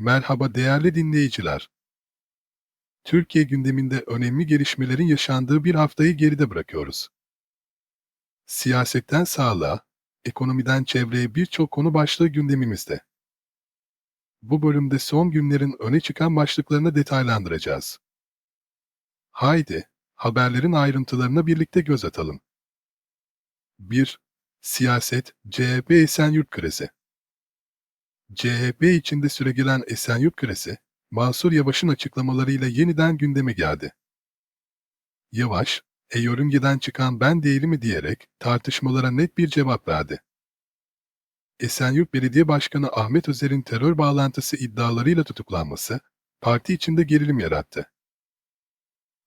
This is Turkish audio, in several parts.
Merhaba değerli dinleyiciler. Türkiye gündeminde önemli gelişmelerin yaşandığı bir haftayı geride bırakıyoruz. Siyasetten sağlığa, ekonomiden çevreye birçok konu başlığı gündemimizde. Bu bölümde son günlerin öne çıkan başlıklarını detaylandıracağız. Haydi, haberlerin ayrıntılarına birlikte göz atalım. 1. Siyaset, CHP Esenyurt krizi. CHP içinde süregelen Esenyurt krizi, Mansur Yavaş'ın açıklamalarıyla yeniden gündeme geldi. Yavaş, e yörüngeden çıkan ben değilim diyerek tartışmalara net bir cevap verdi. Esenyurt Belediye Başkanı Ahmet Özer'in terör bağlantısı iddialarıyla tutuklanması, parti içinde gerilim yarattı.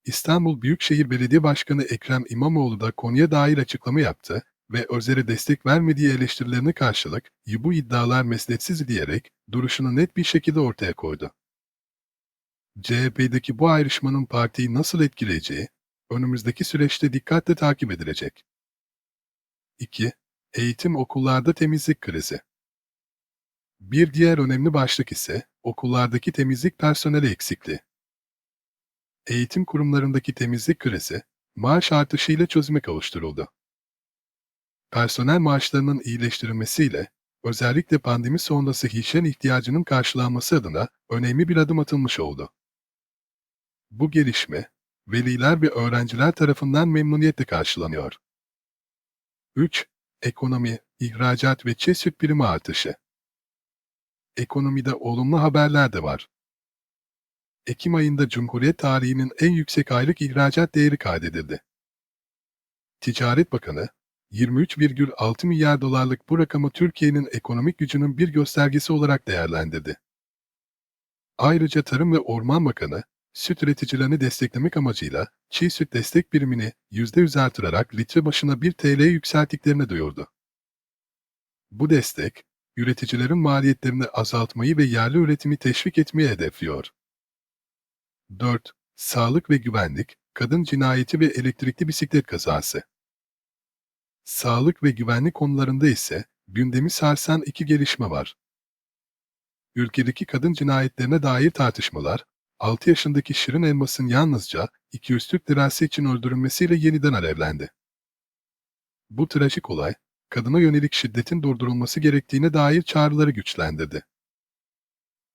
İstanbul Büyükşehir Belediye Başkanı Ekrem İmamoğlu da konuya dair açıklama yaptı ve Özer'e destek vermediği eleştirilerine karşılık bu iddialar mesnetsiz diyerek duruşunu net bir şekilde ortaya koydu. CHP'deki bu ayrışmanın partiyi nasıl etkileyeceği, önümüzdeki süreçte dikkatle takip edilecek. 2. Eğitim okullarda temizlik krizi. Bir diğer önemli başlık ise okullardaki temizlik personeli eksikliği. Eğitim kurumlarındaki temizlik krizi, maaş artışıyla çözüme kavuşturuldu. Personel maaşlarının iyileştirilmesiyle, özellikle pandemi sonrası hijyen ihtiyacının karşılanması adına önemli bir adım atılmış oldu. Bu gelişme, veliler ve öğrenciler tarafından memnuniyetle karşılanıyor. 3. Ekonomi, ihracat ve çesüt birimi artışı. Ekonomide olumlu haberler de var. Ekim ayında Cumhuriyet tarihinin en yüksek aylık ihracat değeri kaydedildi. Ticaret Bakanı, 23,6 milyar dolarlık bu rakamı Türkiye'nin ekonomik gücünün bir göstergesi olarak değerlendirdi. Ayrıca Tarım ve Orman Bakanı, süt üreticilerini desteklemek amacıyla çiğ süt destek birimini %100 artırarak litre başına 1 TL'ye yükselttiklerini duyurdu. Bu destek, üreticilerin maliyetlerini azaltmayı ve yerli üretimi teşvik etmeyi hedefliyor. 4. Sağlık ve güvenlik, kadın cinayeti ve elektrikli bisiklet kazası. Sağlık ve güvenlik konularında ise gündemi sarsan iki gelişme var. Ülkedeki kadın cinayetlerine dair tartışmalar, 6 yaşındaki Şirin Elmas'ın yalnızca 200 Türk lirası için öldürülmesiyle yeniden alevlendi. Bu trajik olay, kadına yönelik şiddetin durdurulması gerektiğine dair çağrıları güçlendirdi.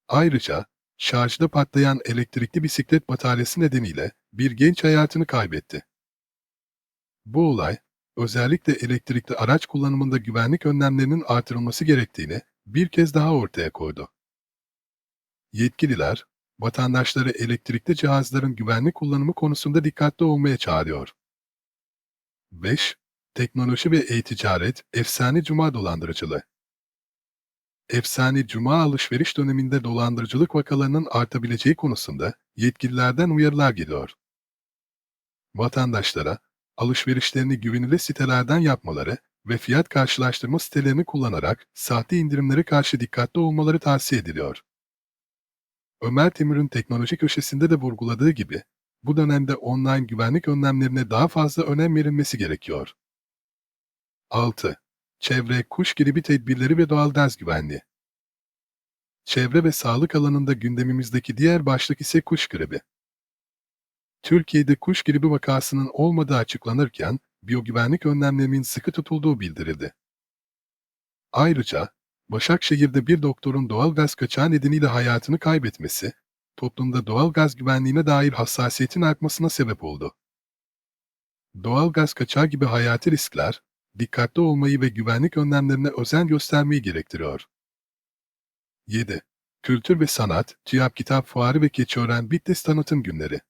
Ayrıca, şarjda patlayan elektrikli bisiklet bataryası nedeniyle bir genç hayatını kaybetti. Bu olay, özellikle elektrikli araç kullanımında güvenlik önlemlerinin artırılması gerektiğini bir kez daha ortaya koydu. Yetkililer, vatandaşları elektrikli cihazların güvenlik kullanımı konusunda dikkatli olmaya çağırıyor. 5. Teknoloji ve e-ticaret, efsane cuma dolandırıcılığı. Efsane cuma alışveriş döneminde dolandırıcılık vakalarının artabileceği konusunda yetkililerden uyarılar geliyor. Vatandaşlara, alışverişlerini güvenilir sitelerden yapmaları ve fiyat karşılaştırma sitelerini kullanarak sahte indirimlere karşı dikkatli olmaları tavsiye ediliyor. Ömer Temür'ün teknoloji köşesinde de vurguladığı gibi, bu dönemde online güvenlik önlemlerine daha fazla önem verilmesi gerekiyor. 6. Çevre, kuş gribi tedbirleri ve doğal gaz güvenliği. Çevre ve sağlık alanında gündemimizdeki diğer başlık ise kuş gribi. Türkiye'de kuş gribi vakasının olmadığı açıklanırken, biyogüvenlik önlemlerinin sıkı tutulduğu bildirildi. Ayrıca, Başakşehir'de bir doktorun doğal gaz kaçağı nedeniyle hayatını kaybetmesi, toplumda doğal gaz güvenliğine dair hassasiyetin artmasına sebep oldu. Doğal gaz kaçağı gibi hayati riskler, dikkatli olmayı ve güvenlik önlemlerine özen göstermeyi gerektiriyor. 7. Kültür ve Sanat, TÜYAP Kitap Fuarı ve Keçiören Bitlis Tanıtım Günleri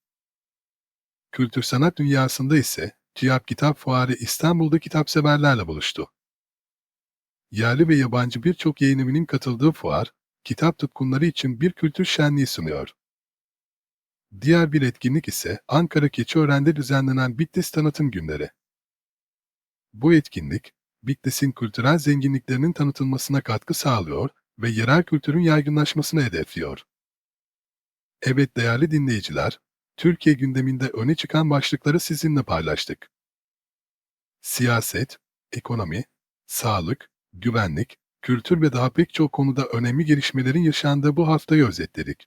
Kültür sanat dünyasında ise TÜYAP Kitap Fuarı İstanbul'da kitapseverlerle buluştu. Yerli ve yabancı birçok yayın evinin katıldığı fuar, kitap tutkunları için bir kültür şenliği sunuyor. Diğer bir etkinlik ise Ankara Keçiören'de düzenlenen Bitlis Tanıtım Günleri. Bu etkinlik, Bitlis'in kültürel zenginliklerinin tanıtılmasına katkı sağlıyor ve yerel kültürün yaygınlaşmasını hedefliyor. Evet değerli dinleyiciler, Türkiye gündeminde öne çıkan başlıkları sizinle paylaştık. Siyaset, ekonomi, sağlık, güvenlik, kültür ve daha pek çok konuda önemli gelişmelerin yaşandığı bu haftayı özetledik.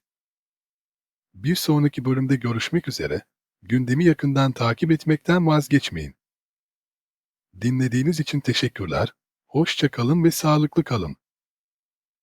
Bir sonraki bölümde görüşmek üzere, gündemi yakından takip etmekten vazgeçmeyin. Dinlediğiniz için teşekkürler, hoşça kalın ve sağlıklı kalın.